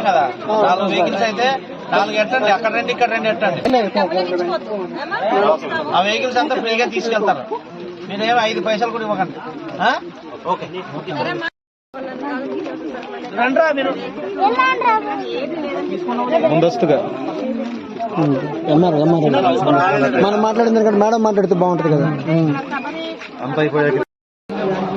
చెప్పాం కదా. నాలుగు వెహికల్స్ అయితే నాలుగు ఎట్టండి అక్కడ రెండు ఇక్కడ రెండు ఎట్టండి. ఆ వెహికల్స్ అంతా ఫ్రీగా తీసుకెళ్తారు. మీరేమో ఐదు పైసలు కూడా ఇవ్వకండి. ఆ? ఓకే. రండ్రా మీరు. ముందస్తుగా. ఎంఆర్ ఎంఆర్ మనం మాట్లాడిన దానికంటే మేడం మాట్లాడితే బాగుంటది కదా. అంత అయిపోయాక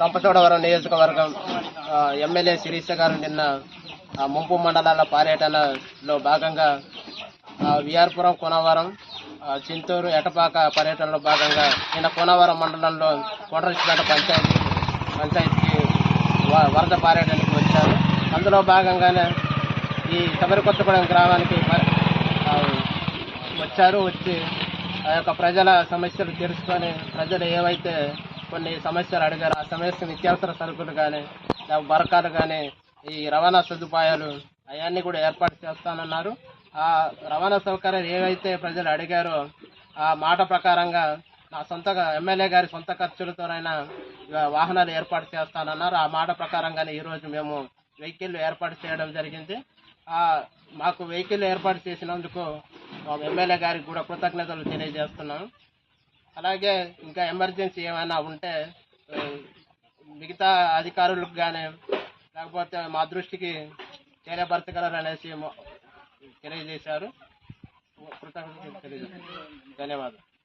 రంపచోడవరం నియోజకవర్గం ఎమ్మెల్యే శిరీష గారు నిన్న ఆ, ముంపు మండలాల పర్యటనలో భాగంగా విఆర్పురం కోనవరం చింతూరు ఎటపాక పర్యటనలో భాగంగా నిన్న కోనవరం మండలంలో కొండరిచిపేట పంచాయతీ పంచాయతీకి వ- వరద పర్యటనకి వచ్చారు. అందులో భాగంగానే ఈ శబరికొత్తగూడెం గ్రామానికి వచ్చారు వచ్చి ఆ యొక్క ప్రజల సమస్యలు తెలుసుకొని ప్రజలు ఏవైతే కొన్ని సమస్యలు అడిగారో ఆ సమస్య నిత్యావసర సరుకులు కానీ బరకాలు కానీ ఈ రవాణా సదుపాయాలు అవన్నీ కూడా ఏర్పాటు చేస్తానన్నారు. ఆ రవాణా సౌకర్యాలు ఏవైతే ప్రజలు అడిగారో ఆ మాట ప్రకారంగా నా సొంత ఎమ్మెల్యే గారి సొంత ఖర్చులతోనైనా వాహనాలు ఏర్పాటు చేస్తానన్నారు. ఆ మాట ప్రకారంగానే ఈరోజు మేము వెహికల్ ఏర్పాటు చేయడం జరిగింది. మాకు వెహికల్ ఏర్పాటు చేసినందుకు మా ఎమ్మెల్యే గారికి కూడా కృతజ్ఞతలు తెలియజేస్తున్నాం. అలాగే ఇంకా ఎమర్జెన్సీ ఏమైనా ఉంటే మిగతా అధికారులకు కానీ లేకపోతే మా దృష్టికి చేరబరచగలరు అనేసి తెలియజేశారు. కృతజ్ఞతలు తెలియజేస్తాను ధన్యవాదాలు.